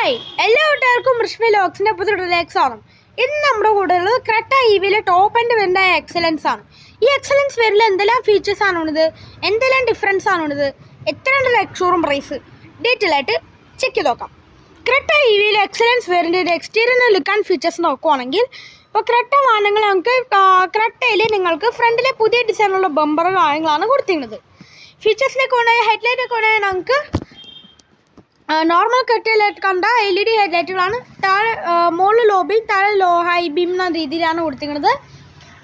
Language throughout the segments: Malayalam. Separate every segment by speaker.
Speaker 1: ഹായ് എല്ലാ കൂട്ടുകാർക്കും ഋഷ്മി ലോക്സിന്റെ പുതിയ ആണ്. ഇന്ന് നമ്മുടെ കൂടെ ഉള്ളത് ക്രെട്ട ഇവിയിലെ ടോപ്പ് ആൻഡ് വെന്തായ എക്സലൻസ് ആണ്. ഈ എക്സലൻസ് പേരിൽ എന്തെല്ലാം ഫീച്ചേഴ്സ് ആണുള്ളത് എന്തെല്ലാം ഡിഫറൻസ് ആണുള്ളത് ഉണ്ട് ലക്ഷോറും പ്രൈസ് ഡീറ്റെയിൽ ആയിട്ട് ചെക്ക് ചെയ്ത് നോക്കാം. ക്രെട്ട ഇവിയിലെ എക്സലൻസ് വേരിന്റെ എക്സ്റ്റീരിയർ ലുക്ക് ആൻഡ് ഫീച്ചേഴ്സ് നോക്കുവാണെങ്കിൽ ഇപ്പോൾ ക്രെട്ട വാഹനങ്ങൾ നമുക്ക് ക്രെട്ടയിൽ നിങ്ങൾക്ക് ഫ്രണ്ടിലെ പുതിയ ഡിസൈനുള്ള ബമ്പർ കാര്യങ്ങളാണ് കൊടുത്തിരുന്നത് ഫീച്ചേഴ്സിലേക്ക് കൊണ്ടുപോയ ഹെഡ്ലൈറ്റ് ഒക്കെ കൊണ്ടുപോയാൽ നമുക്ക് നോർമൽ കെട്ടിലായിട്ട് കണ്ട എൽ ഇ ഡി ഹെഡ് ലൈറ്റുകളാണ് താഴെ മുകളിൽ ലോ ബീം താഴെ ലോ ഹൈ ബീം എന്ന രീതിയിലാണ് കൊടുത്തിരിക്കുന്നത്.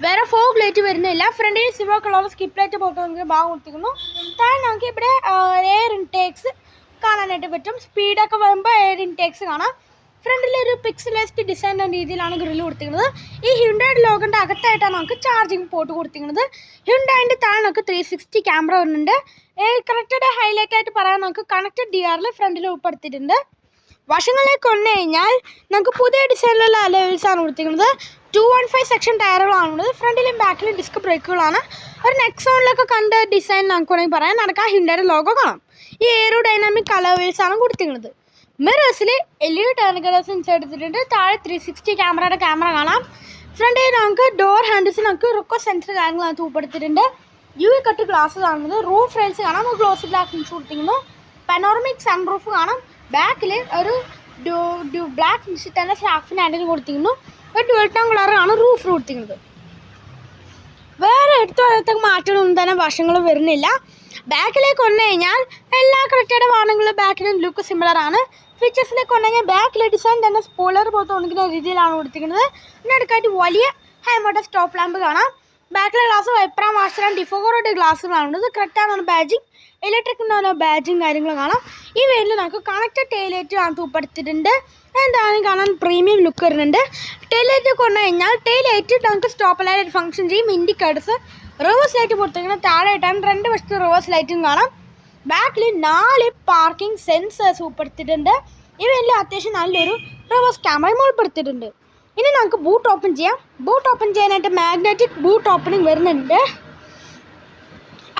Speaker 1: വേറെ ഫോഗ് ലൈറ്റ് വരുന്നില്ല. ഫ്രണ്ടിൽ സിൽവർ കളർ സ്കിപ്പ് ലൈറ്റ് പോലത്തെ നമുക്ക് ഭാഗം കൊടുത്തിരിക്കുന്നു. താഴെ നമുക്ക് ഇവിടെ എയർ ഇൻടേക്സ് കാണാനായിട്ട് പറ്റും. സ്പീഡൊക്കെ വരുമ്പോൾ എയർ ഇൻടേക്സ് കാണാം. ഫ്രണ്ടിൽ ഒരു പിക്സലൈസ്ഡ് ഡിസൈൻ എന്ന രീതിയിലാണ് ഗ്രില്ല് കൊടുത്തിരിക്കുന്നത്. ഈ ഹ്യുണ്ടായുടെ ലോഗിന്റെ അകത്തായിട്ടാണ് നമുക്ക് ചാർജിങ് പോർട്ട് കൊടുത്തിരിക്കുന്നത്. ഹ്യുണ്ടായിന്റെ താഴെ നമുക്ക് ത്രീ സിക്സ്റ്റി ക്യാമറ വരുന്നുണ്ട്. കണക്റ്റഡ് ഹൈലൈറ്റ് ആയിട്ട് പറയാൻ നമുക്ക് കണക്റ്റഡ് ഡി ആറിൽ ഫ്രണ്ടിൽ ഉൾപ്പെടുത്തിയിട്ടുണ്ട്. വശങ്ങളിലേക്ക് വന്നു കഴിഞ്ഞാൽ നമുക്ക് പുതിയ ഡിസൈനിലുള്ള അലവൽസാണ് കൊടുത്തിരിക്കുന്നത്. ടു വൺ ഫൈവ് സെക്ഷൻ ടയറുകളാണ് ഉള്ളത് ഫ്രണ്ടിലും ബാക്കിലും ഡിസ്ക് ബ്രേക്കുകളാണ് ഒരു നെക്സോണിലൊക്കെ കണ്ട ഡിസൈൻ നമുക്ക് വേണമെങ്കിൽ പറയാം. നടക്കാൻ ഹിൻഡയുടെ ലോഗോ കാണാം. ഈ എയറോ ഡൈനാമിക് അലവൽസ് ആണ് കൊടുത്തിരിക്കുന്നത്. മിറേഴ്സിൽ L E D colours insert ചെയ്തിട്ടുണ്ട്. താഴെ ത്രീ സിക്സ്റ്റി ക്യാമറയുടെ ക്യാമറ കാണാം. ഫ്രണ്ടിൽ നമുക്ക് ഡോർ ഹാൻഡിൽസ് നമുക്ക് റുക്കോ സെൻസർ കാര്യങ്ങളാണ് ഉൾപ്പെടുത്തിയിട്ടുണ്ട്. യു എ കട്ട് ഗ്ലാസ് കാണുന്നത് റൂഫ് റെയിൽസ് കാണാം. ഗ്ലോസ് ഗ്ലാസ് ഫിനിഷ് കൊടുത്തിരിക്കുന്നു. സൺ റൂഫ് കാണാം. ബാക്കിൽ ഒരു ബ്ലാക്ക് ഫിനിഷ് തന്നെ സ്റ്റാഫിന് ആൻഡിൽ കൊടുത്തിരിക്കുന്നു. ഒരു ഡുവൽ ടോൺ കളറാണ് റൂഫ് കൊടുത്തിരിക്കുന്നത്. വേറെ എടുത്തു പറയത്തേക്ക് മാറ്റങ്ങളൊന്നും തന്നെ വശങ്ങൾ വരുന്നില്ല. ബാക്കിലേക്ക് വന്നു കഴിഞ്ഞാൽ എല്ലാ ക്രിക്കറ്റ് വാഹനങ്ങളും ബാക്കിലും ലുക്ക് സിമിലർ ആണ്. ഫീച്ചേഴ്സിലേക്ക് ബാക്ക് ബാക്കിലെ ഡിസൈൻ തന്നെ സ്പോയിലർ പോലത്തെ തോന്നിക്കുന്ന രീതിയിലാണ് കൊടുത്തിരിക്കുന്നത്. പിന്നെ അടുക്കായിട്ട് വലിയ ഹൈമോട്ട സ്റ്റോപ്പ് ലാമ്പ് കാണാം. ബാക്കിലെ ഗ്ലാസ് വൈപ്രാം വാസ്റ്റർ ഡിഫോഗോറോയുടെ ഗ്ലാസ്സുകളാണ് ഇത് കറക്റ്റാണ് ബാജിങ് ഇലക്ട്രിക് ഉണ്ടാകുന്ന ബാജിങ് കാര്യങ്ങളും കാണാം. ഈ വേരിൽ നമുക്ക് കണക്റ്റഡ് ടൈലൈറ്റ് ആണ് ഉൾപ്പെടുത്തിയിട്ടുണ്ട് എന്താണ് കാണാൻ പ്രീമിയം ലുക്ക് വരുന്നുണ്ട്. ടൈലൈറ്റ് കൊണ്ടു കഴിഞ്ഞാൽ ടൈലൈറ്റ് നമുക്ക് സ്റ്റോപ്പ് ലൈറ്റ് ഫംഗ്ഷൻ ചെയ്യും. ഇൻഡിക്കേറ്റേഴ്സ് റിവേഴ്സ് ലൈറ്റ് കൊടുത്തിരിക്കുന്നത് താഴെയായിട്ടാണ്. രണ്ട് വശത്ത് റിവേഴ്സ് ലൈറ്റും കാണാം. ബാക്കിൽ നാല് പാർക്കിംഗ് സെൻസേഴ്സ് ഉൾപ്പെടുത്തിയിട്ടുണ്ട്. ഇവയെല്ലാം അത്യാവശ്യം നല്ലൊരു റിവേഴ്സ് ക്യാമറയും ഉൾപ്പെടുത്തിയിട്ടുണ്ട്. ഇനി നമുക്ക് ബൂട്ട് ഓപ്പൺ ചെയ്യാം. ബൂട്ട് ഓപ്പൺ ചെയ്യാനായിട്ട് മാഗ്നറ്റിക് ബൂട്ട് ഓപ്പണിംഗ് വരുന്നുണ്ട്.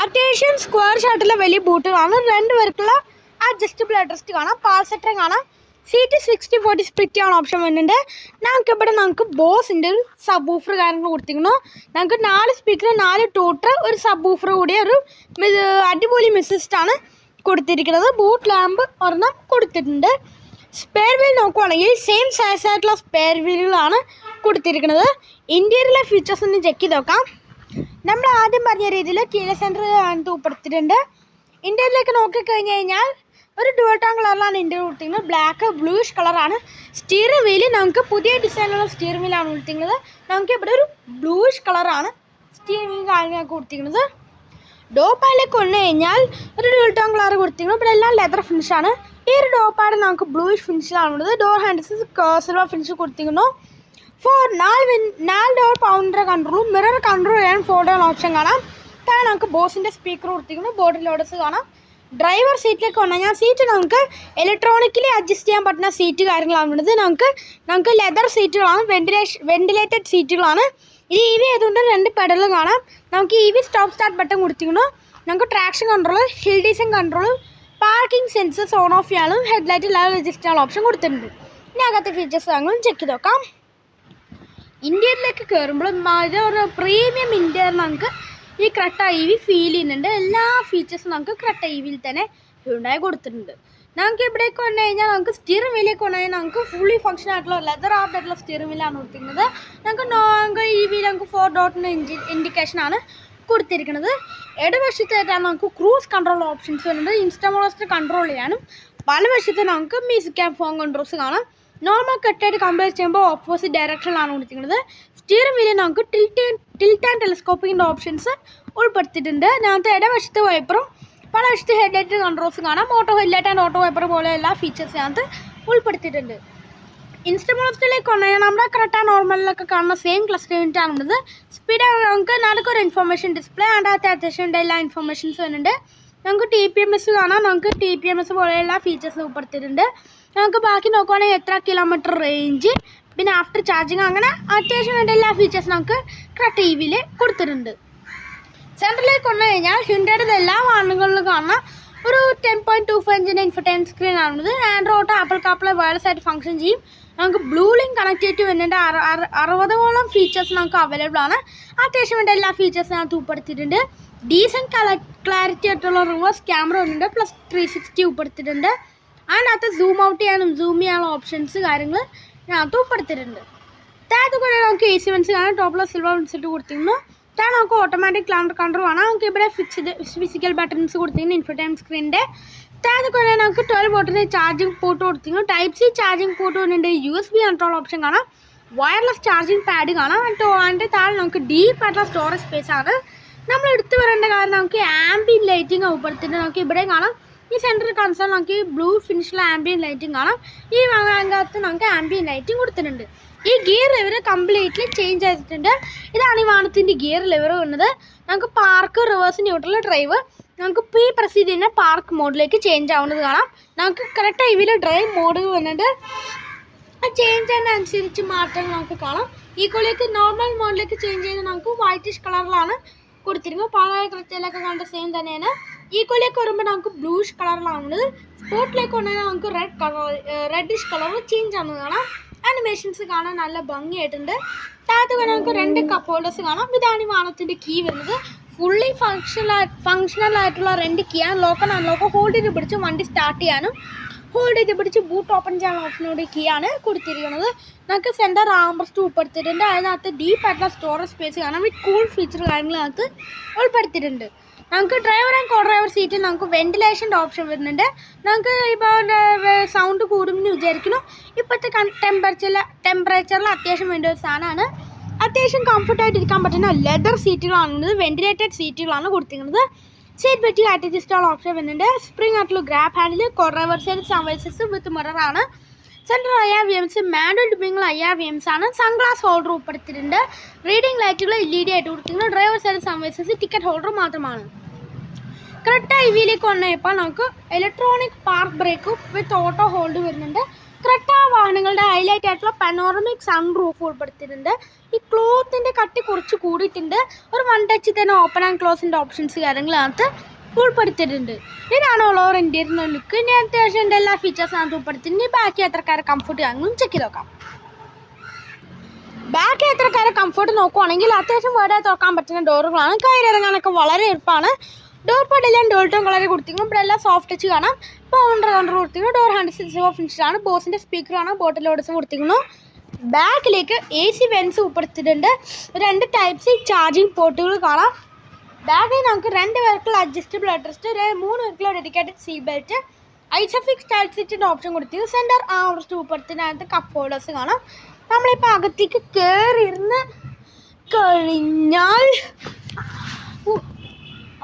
Speaker 1: അത്യാവശ്യം സ്ക്വയർ ഷാട്ടിലെ വലിയ ബൂട്ടുകളാണ് രണ്ട് പേർക്കുള്ള അഡ്ജസ്റ്റബിൾ അഡ്രസ്റ്റ് കാണാം. പാൽ കാണാം. സീറ്റ് സിക്സ്റ്റി ഫോർട്ടി സ്പ്ലിറ്റ് ആണ് ഓപ്ഷൻ വരുന്നുണ്ട്. നമുക്ക് ഇവിടെ നമുക്ക് ബോസിന്റെ ഒരു സബ് ഊഫർ കാര്യങ്ങൾ കൊടുത്തിരിക്കുന്നു. നമുക്ക് നാല് സ്പീക്കർ നാല് ടൂട്ടർ ഒരു സബ് ഊഫർ കൂടിയ ഒരു അടിപൊളി മിസ്സിസ്റ്റാണ് കൊടുത്തിരിക്കുന്നത്. ബൂട്ട് ലാമ്പ് ഒരെണ്ണം കൊടുത്തിട്ടുണ്ട്. സ്പെയർ വീൽ നോക്കുവാണെങ്കിൽ സെയിം സൈസ് ആയിട്ടുള്ള സ്പെയർ വീലുകളാണ് കൊടുത്തിരിക്കുന്നത്. ഇന്റീരിയറിലെ ഫീച്ചേഴ്സ് ഒന്ന് ചെക്ക് ചെയ്ത് നോക്കാം. നമ്മൾ ആദ്യം പറഞ്ഞ രീതിയിൽ കീഴ സെന്റർ ഉൾപ്പെടുത്തിയിട്ടുണ്ട് ഇന്റീരിയറിലേക്ക് നോക്കിക്കഴിഞ്ഞ് കഴിഞ്ഞാൽ ഒരു ഡുവൽ ടോൺ കളറിലാണ് ഇന്റീരിയർ കൊടുത്തിരിക്കുന്നത് ബ്ലാക്ക് ബ്ലൂയിഷ് കളറാണ് സ്റ്റീറിംഗ് വീൽ നമുക്ക് പുതിയ ഡിസൈനുള്ള സ്റ്റീറിംഗ് വീലാണ് കൊടുത്തിരിക്കുന്നത് നമുക്ക് ഇവിടെ ഒരു ബ്ലൂഷ് കളറാണ് സ്റ്റീറിംഗ് വീൽ കാര്യങ്ങളൊക്കെ കൊടുത്തിരിക്കുന്നത് ഡോപ്പായിലേക്ക് കൊണ്ടു കഴിഞ്ഞാൽ ഒരു ഡുവൽ ടോൺ കളർ കൊടുത്തിരിക്കുന്നു ഇവിടെ എല്ലാം ലെതർ ഫിനിഷാണ് ഈ ഒരു ഡോപ്പാട് നമുക്ക് ബ്ലൂഷ് ബ്ലൂയിഷ് ഫിനിഷിലാണുള്ളത് ഡോർ ഹാൻഡിൽസ് സിൽവർ ഫിനിഷ് കൊടുത്തിരിക്കുന്നു. ഫോർ നാല് വിൻ നാല് ഡോർ പൗണ്ടർ കൺട്രോളും മിറർ കൺട്രോൾ ചെയ്യാൻ ഡോർ ഓപ്ഷൻ കാണാം. താഴെ നമുക്ക് ബോസിന്റെ സ്പീക്കർ കൊടുത്തിരിക്കുന്നു ബോർഡിൽ ലോഡസ് കാണാം. ഡ്രൈവർ സീറ്റിലേക്ക് വന്നാൽ ഞാൻ സീറ്റ് നമുക്ക് ഇലക്ട്രോണിക്കലി അഡ്ജസ്റ്റ് ചെയ്യാൻ പറ്റുന്ന സീറ്റ് കാര്യങ്ങളാണ് ഉള്ളത്. നമുക്ക് നമുക്ക് ലെതർ സീറ്റുകളാണ് വെന്റിലേഷൻ വെന്റിലേറ്റഡ് സീറ്റുകളാണ് ഇത് ഇ വി ആയതുകൊണ്ട് രണ്ട് പെഡലും കാണാം. നമുക്ക് E V stop start button കൊടുത്തിരിക്കുന്നു. നമുക്ക് traction control hill descent control parking sensors on off ചെയ്യാനും ഹെഡ്ലൈറ്റ് ലെവൽ അഡ്ജസ്റ്റ് ചെയ്യാനുള്ള ഓപ്ഷൻ കൊടുത്തിട്ടുണ്ട്. ഇനി അകത്തെ ഫീച്ചേഴ്സ് ഞങ്ങളും ചെക്ക് ചെയ്ത് നോക്കാം. ഇന്ത്യയിലേക്ക് കയറുമ്പോൾ ഒരു പ്രീമിയം ഇന്ത്യയിൽ നമുക്ക് ഈ ക്രട്ട ഇ വി ഫീൽ ചെയ്യുന്നുണ്ട്. എല്ലാ ഫീച്ചേഴ്സും നമുക്ക് ക്രട്ട ഇ വിയിൽ തന്നെ ഉണ്ടായി കൊടുത്തിട്ടുണ്ട്. നമുക്ക് ഇവിടേക്ക് വന്നു കഴിഞ്ഞാൽ നമുക്ക് സ്റ്റിയറിംഗ് വീലിലേക്ക് വന്നു കഴിഞ്ഞാൽ നമുക്ക് ഫുള്ളി ഫങ്ഷൻ ആയിട്ടുള്ള ലെതർ ആർട്ട് ആയിട്ടുള്ള സ്റ്റിയറിംഗ് വീലാണ് കൊടുത്തിരിക്കുന്നത്. നമുക്ക് നോങ്ക് ഇ വിയിൽ നമുക്ക് ഫോർ ഡോട്ടിന് ഇൻഡി ഇൻഡിക്കേഷനാണ് കൊടുത്തിരിക്കുന്നത്. ഇടവശത്തായിട്ടാണ് നമുക്ക് ക്രൂസ് കൺട്രോൾ ഓപ്ഷൻസ് വരുന്നത്. ഇൻസ്റ്റമോളസ്റ്റ് കൺട്രോൾ ചെയ്യാനും വലവശത്ത് നമുക്ക് മ്യൂസിക് ആൻഡ് ഫോൺ കൺട്രോൾസ് കാണാം. നോർമൽ കട്ടായിട്ട് കമ്പയർ ചെയ്യുമ്പോൾ ഓപ്പോസിറ്റ് ഡയറക്ഷനിലാണ് കൊടുത്തിരിക്കുന്നത്. സ്റ്റിയറിംഗ് വീലിൽ നമുക്ക് ടിൽറ്റ് ടിൽറ്റ് ആൻഡ് ടെലിസ്കോപ്പിങ്ങിന്റെ ഓപ്ഷൻസ് ഉൾപ്പെടുത്തിയിട്ടുണ്ട്. അതിനകത്ത് ഇടവശത്ത് വൈപ്പറും പലവശത്ത് ഹെഡ്ലൈറ്റ് കൺട്രോൾസ് കാണാം. Auto headlight and auto wiper പോലെ എല്ലാ ഫീച്ചേഴ്സ് ഞങ്ങൾക്ക് ഉൾപ്പെടുത്തിയിട്ടുണ്ട്. ഇൻസ്റ്റമോളത്തിലേക്ക് വന്നാൽ നമ്മുടെ കറക്റ്റ് നോർമലിലൊക്കെ കാണുന്ന സെയിം ക്ലസ്റ്റർ യൂണിറ്റ് ആണുള്ളത്. സ്പീഡ് നമുക്ക് നടുക്കൊരു ഇൻഫർമേഷൻ ഡിസ്പ്ലേ അതിനകത്ത് അത്യാവശ്യം എല്ലാ ഇൻഫർമേഷൻസ് വരുന്നുണ്ട്. നമുക്ക് ടി പി എം എസ് കാണാം. നമുക്ക് ടി പി എം എസ് പോലെയുള്ള ഫീച്ചേഴ്സ് ഉൾപ്പെടുത്തിയിട്ടുണ്ട്. നമുക്ക് ബാക്കി നോക്കുവാണെങ്കിൽ എത്ര കിലോമീറ്റർ റേഞ്ച് പിന്നെ ആഫ്റ്റർ ചാർജിങ് അങ്ങനെ അത്യാവശ്യം വേണ്ട എല്ലാ ഫീച്ചേഴ്സും നമുക്ക് ടി വിയിൽ കൊടുത്തിട്ടുണ്ട്. സെന്ററിലേക്ക് കൊണ്ടു കഴിഞ്ഞാൽ ഹ്യുണ്ടയുടെ എല്ലാ വാഹനങ്ങളിലും കാണുന്ന ഒരു ടെൻ പോയിന്റ് ടു ഫൈവ് ഇഞ്ചിന്റെ ഇൻഫർടൈൻ സ്ക്രീൻ ആണുള്ളത് ആൻഡ്രോയിഡ് ആപ്പിൾ കാപ്പിളെ വയർലെസ് ആയിട്ട് ഫംഗ്ഷൻ ചെയ്യും. നമുക്ക് ബ്ലൂ ലിങ്ക് കണക്റ്റിവിറ്റി അറ- അറുപതോളം ഫീച്ചേഴ്സ് നമുക്ക് അവൈലബിൾ ആണ്. അത്യാവശ്യം വേണ്ട എല്ലാ ഫീച്ചേഴ്സും ഞാൻ ഉൾപ്പെടുത്തിയിട്ടുണ്ട്. ഡീസന്റ് കള ക്ലാരിറ്റി ആയിട്ടുള്ള റിവേഴ്സ് ക്യാമറ വരുന്നുണ്ട്. പ്ലസ് ത്രീ സിക്സ്റ്റി ഉൾപ്പെടുത്തിയിട്ടുണ്ട്. അതിനകത്ത് സൂം ഔട്ട് ചെയ്യാനും സൂം ചെയ്യാനുള്ള ഓപ്ഷൻസ് കാര്യങ്ങൾ ഇതിനകത്ത് ഉൾപ്പെടുത്തിയിട്ടുണ്ട് താഴത്ത് കൂടെ നമുക്ക് എ സി വെൻസ് ടോപ്പിലെ സിൽവർ വെൻസിട്ട് കൊടുത്തിരുന്നു. താഴെ നമുക്ക് ഓട്ടോമാറ്റിക് ക്ലൗണ്ട് കൺട്രോൾ നമുക്ക് ഇവിടെ ഫിക്സ്ഡ് ഫിസിക്കൽ ബട്ടൺസ് കൊടുത്തിരുന്നു ഇൻഫർടൈം സ്ക്രീനിന്റെ താഴത്ത് കൂടെ നമുക്ക് ട്വൽവ് വോട്ടിന്റെ ചാർജിങ് പോർട്ട് കൊടുത്തിരുന്നു. ടൈപ്പ് സി ചാർജിങ് പോർട്ട് വരുന്നുണ്ട് U S B control option കാണാം. വയർലെസ് ചാർജിങ് പാഡ് കാണാം. അതിന്റെ താഴെ നമുക്ക് ഡീപ്പ് ആയിട്ടുള്ള സ്റ്റോറേജ് സ്പേസ് ആണ്. നമ്മൾ എടുത്തു വരേണ്ട കാര്യം നമുക്ക് ആംബിയൻ ലൈറ്റിംഗ് ഉൾപ്പെടുത്തിയിട്ട് നമുക്ക് ഇവിടെ കാണാം. ഈ സെന്ററിൽ കൺസോൾ നമുക്ക് ബ്ലൂ ഫിനിഷിലെ ആംബിയൻ ലൈറ്റും കാണാം. ഈ വാങ്ങാകത്ത് നമുക്ക് ആംബിയൻ ലൈറ്റും കൊടുത്തിട്ടുണ്ട്. ഈ ഗിയർ ലെവർ കംപ്ലീറ്റ്ലി ചേഞ്ച് ചെയ്തിട്ടുണ്ട് ഇതാണ് ഈ വാഹനത്തിന്റെ ഗിയർ ലെവർ വന്നത് നമുക്ക് പാർക്ക് റിവേഴ്സ് ന്യൂട്രൽ ഡ്രൈവ് നമുക്ക് പ്രീ പ്രസ് ചെയ്ത് കഴിഞ്ഞാൽ പാർക്ക് മോഡിലേക്ക് ചേഞ്ച് ആവുന്നത് കാണാം. നമുക്ക് കറക്റ്റ് ടൈമിൽ ഡ്രൈവ് മോഡ് വന്നിട്ട് ആ ചേഞ്ച് ചെയ്യുന്നതനുസരിച്ച് മാറ്റങ്ങൾ നമുക്ക് കാണാം. ഈക്വലേക്ക് നോർമൽ മോഡിലേക്ക് ചേഞ്ച് ചെയ്ത് നമുക്ക് വൈറ്റിഷ് കളറിലാണ് കൊടുത്തിരുന്നത് പഴയ ക്രിസ്റ്റലൊക്കെ കണ്ട സെയിം തന്നെയാണ്. ഈക്വലേക്ക് വരുമ്പോൾ നമുക്ക് ബ്ലൂഷ് കളറിലാണുള്ളത് സ്പോട്ടിലേക്ക് വന്നാൽ നമുക്ക് red colour reddish colour change ആണെന്ന് കാണാം. ആനിമേഷൻസ് കാണാൻ നല്ല ഭംഗിയായിട്ടുണ്ട്. താഴത്ത് കാണാൻ നമുക്ക് രണ്ട് കപ്പ് ഹോൾഡേഴ്സ് കാണാം. ഇതാണ് ഈ വാഹനത്തിന്റെ കീ വരുന്നത്. ഫുള്ളി ഫങ്ഷണൽ ഫങ്ഷണൽ ആയിട്ടുള്ള രണ്ട് കീ ആണ്. ലോക്കൺ അൺലോക്ക് ഹോൾഡ് ചെയ്ത് പിടിച്ച് വണ്ടി സ്റ്റാർട്ട് ചെയ്യാനും ഹോൾഡ് ചെയ്ത് പിടിച്ച് ബൂട്ട് ഓപ്പൺ ചെയ്യാൻ ഓപ്ഷനോട് കീ ആണ് കൊടുത്തിരിക്കുന്നത്. നമുക്ക് സെന്റർ ആംബ്രസ്റ്റ് ഉൾപ്പെടുത്തിയിട്ടുണ്ട്. അതിനകത്ത് ഡീപ്പ് ആയിട്ടുള്ള സ്റ്റോറേജ് സ്പേസ് കാണാം. വിത്ത് കൂൾ ഫീച്ചർ കാര്യങ്ങളകത്ത് ഉൾപ്പെടുത്തിയിട്ടുണ്ട്. നമുക്ക് ഡ്രൈവർ ആൻഡ് കോ ഡ്രൈവർ സീറ്റിൽ നമുക്ക് വെന്റിലേഷന്റെ ഓപ്ഷൻ വരുന്നുണ്ട്. നമുക്ക് ഇപ്പോൾ സൗണ്ട് കൂടുമെന്ന് വിചാരിക്കുന്നു. ഇപ്പോഴത്തെ ടെമ്പറേച്ചറിൽ ടെമ്പറേച്ചറിൽ അത്യാവശ്യം വേണ്ട ഒരു സാധനമാണ് അത്യാവശ്യം കംഫർട്ടായിട്ട് ഇരിക്കാൻ പറ്റുന്ന ലെതർ സീറ്റുകളാണ് വെന്റിലേറ്റഡ് സീറ്റുകളാണ് കൊടുത്തിരിക്കുന്നത്. സീറ്റ് ബെറ്റി അഡ്ജസ്റ്റബിൾ ഓപ്ഷൻ വരുന്നുണ്ട്. സ്പ്രിംഗ് ആയിട്ടുള്ള grab handle co driver side sun visors with mirror ആണ്. Central I R V Ms manual ഡിപ്പിങ്ങൾ I R V Ms ആണ്. സൺഗ്ലാസ് ഹോൾഡർ ഉൾപ്പെടുത്തിയിട്ടുണ്ട്. റീഡിംഗ് ലൈറ്റുകൾ എൽ ഇ ഡി ആയിട്ട് കൊടുത്തിട്ടുണ്ട് driver side sun visors ticket holder മാത്രമാണ്. കറക്റ്റ് ഐ വിയിലേക്ക് വന്നപ്പോൾ നമുക്ക് electronic park brake with auto hold വരുന്നുണ്ട്. ആ വാഹനങ്ങളുടെ ഹൈലൈറ്റ് ആയിട്ടുള്ള പനോറമിക് സൺ റൂഫ് ഉൾപ്പെടുത്തിയിട്ടുണ്ട്. ഈ ക്ലോത്തിന്റെ കട്ടി കുറച്ച് കൂടിയിട്ടുണ്ട്. ഒരു വൺ ടച്ച് തന്നെ ഓപ്പൺ ആൻഡ് ക്ലോസിന്റെ ഓപ്ഷൻസ് കാര്യങ്ങളകത്ത് ഉൾപ്പെടുത്തിയിട്ടുണ്ട് ഇതാണ് ഓൾ ഓവർ ഇന്ത്യയിൽ ലുക്ക് ഇനി അത്യാവശ്യം എന്റെ എല്ലാ ഫീച്ചേഴ്സും ഉൾപ്പെടുത്തി. ഇനി ബാക്കി യാത്രക്കാരെ കംഫർട്ട് കാര്യങ്ങളും ചെക്ക് നോക്കാം. ബാക്ക് യാത്രക്കാരെ കംഫർട്ട് നോക്കുവാണെങ്കിൽ അത്യാവശ്യം വേറെ തുറക്കാൻ പറ്റുന്ന ഡോറുകളാണ് കയ്യിലിറങ്ങാനൊക്കെ വളരെ എളുപ്പമാണ്. ഡോർ പടിയിലും ഡോർ ടോൺ കളർ കൊടുത്തിരിക്കുന്നു ഇവിടെ എല്ലാം സോഫ്റ്റ് ടച്ച് കാണാം. പൗണ്ടർ കൗണ്ടർ കൊടുത്തിരിക്കുന്നു. ഡോർ ഹാൻഡ് ഫിനിഷാണ് ബോസിന്റെ സ്പീക്കറാണ് ബോട്ടിൽ ഓടിച്ച് കൊടുത്തിരിക്കുന്നു. ബാക്കിലേക്ക് എ സി വെൻസ് ഉൾപ്പെടുത്തിയിട്ടുണ്ട്. രണ്ട് ടൈപ്പ് സി ചാർജിങ് പോർട്ടുകൾ കാണാം. ബാഗിൽ നമുക്ക് രണ്ട് പേർക്കുള്ള അഡ്ജസ്റ്റബിൾ അഡ്രസ്റ്റ് ഒരു മൂന്ന് പേർക്കുള്ള dedicated seat belt ISOFIX style സീറ്റിന്റെ ഓപ്ഷൻ കൊടുത്തു സെന്റർ ആംറസ്റ്റ് ഉൾപ്പെടുത്തിനകത്ത് കപ്പ് ഹോൾഡേഴ്സ് കാണാം. നമ്മളിപ്പോൾ അകത്തേക്ക് കയറിയിരുന്ന് കഴിഞ്ഞാൽ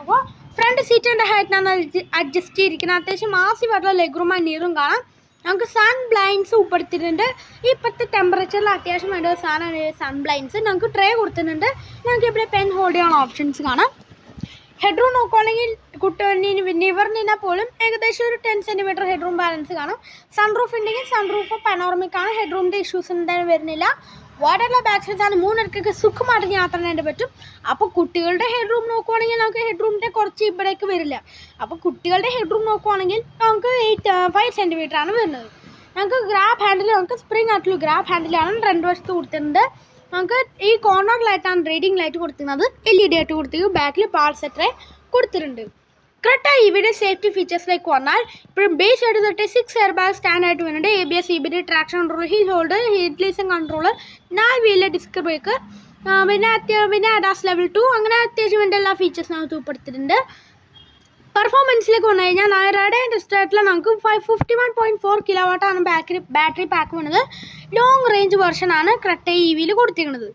Speaker 1: അപ്പോൾ ഫ്രണ്ട് സീറ്റിന്റെ ഹൈറ്റിനാണ് അഡ്ജസ്റ്റ് ചെയ്തിരിക്കുന്നത് അത്യാവശ്യം മാസി ലെഗ് റൂം ആൻഡ് നീറും കാണാം. നമുക്ക് സൺ ബ്ലൈൻസ് ഉൾപ്പെടുത്തിയിട്ടുണ്ട്. ഇപ്പോഴത്തെ ടെമ്പറേച്ചറിൽ അത്യാവശ്യം വേണ്ട സാധനമാണ് സൺ ബ്ലൈൻസ് നമുക്ക് ട്രേ കൊടുത്തിട്ടുണ്ട്. നമുക്ക് ഇവിടെ പെൻ ഹോൾഡ് ചെയ്യാനുള്ള ഓപ്ഷൻസ് കാണാം. ഹെഡ് റൂം നോക്കുവാണെങ്കിൽ കുട്ടി നിവർന്നിനാൽ പോലും ഏകദേശം ഒരു ടെൻ സെന്റിമീറ്റർ ഹെഡ്റൂം ബാലൻസ് കാണും. സൺറൂഫ് ഉണ്ടെങ്കിൽ സൺറൂഫ് പനോർമിക് ആണ്. ഹെഡ്റൂമിന്റെ ഇഷ്യൂസ് എന്തായാലും വരുന്നില്ല. വാട്ടറുള്ള ബാക്ക് ആണ് മൂന്നിടക്കൊക്കെ സുഖമായിട്ട് യാത്ര ചെയ്യാനായിട്ട് പറ്റും. അപ്പോൾ കുട്ടികളുടെ ഹെഡ് റൂം നോക്കുവാണെങ്കിൽ നമുക്ക് ഹെഡ് റൂമിന്റെ കുറച്ച് ഇവിടേക്ക് വരില്ല. അപ്പോൾ കുട്ടികളുടെ ഹെഡ് റൂം നോക്കുവാണെങ്കിൽ നമുക്ക് എയ്റ്റ് ഫൈവ് സെന്റിമീറ്റർ ആണ് വരുന്നത്. നമുക്ക് ഗ്രാബ് ഹാൻഡിൽ നമുക്ക് സ്പ്രിംഗ് ആയിട്ടുള്ള ഗ്രാബ് ഹാൻഡിലാണ് രണ്ട് വശത്ത് കൊടുത്തിട്ടുണ്ട്. നമുക്ക് ഈ കോർണർ ലൈറ്റാണ് റീഡിംഗ് ലൈറ്റ് കൊടുത്തിരുന്നത്. എൽ ഇ ഡി ആയിട്ട് കൊടുത്തിരിക്കും ബാക്കിൽ പാൾ സെറ്ററെ കൊടുത്തിട്ടുണ്ട്. കറക്റ്റായി ഇവിടെ സേഫ്റ്റി ഫീച്ചേഴ്സിലേക്ക് വന്നാൽ ഇപ്പോഴും ബേസ് ആയിട്ട് തൊട്ട് സിക്സ് എയർ ബാഗ് സ്റ്റാൻഡ് ആയിട്ട് വരുന്നുണ്ട്. A B S E B D traction control hill hold heat control നാല് വീലർ ഡിസ്ക് ബ്രേക്ക് പിന്നെ അത്യാവശ്യം പിന്നെ അഡാസ് ലെവൽ ടു അങ്ങനെ അത്യാവശ്യം വേണ്ട എല്ലാ ഫീച്ചേഴ്സും നമുക്ക് ഉൾപ്പെടുത്തിയിട്ടുണ്ട്. പെർഫോമൻസിലേക്ക് വന്നു കഴിഞ്ഞാൽ നായരുടെ ഡിസ്റ്റേറ്റിൽ നമുക്ക് five fifty one point four kilo വാട്ടാണ് battery battery pack വേണത് ലോങ് റേഞ്ച് വെർഷനാണ് ക്രെട്ട ഇ വിയിൽ കൊടുത്തിരിക്കുന്നത്.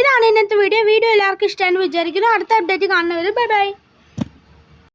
Speaker 1: ഇതാണ് ഇന്നത്തെ വീഡിയോ വീഡിയോ എല്ലാവർക്കും ഇഷ്ടമാണെന്ന് വിചാരിക്കുന്നു. അടുത്ത അപ്ഡേറ്റ് കാണുന്നവർ ബൈ ബൈ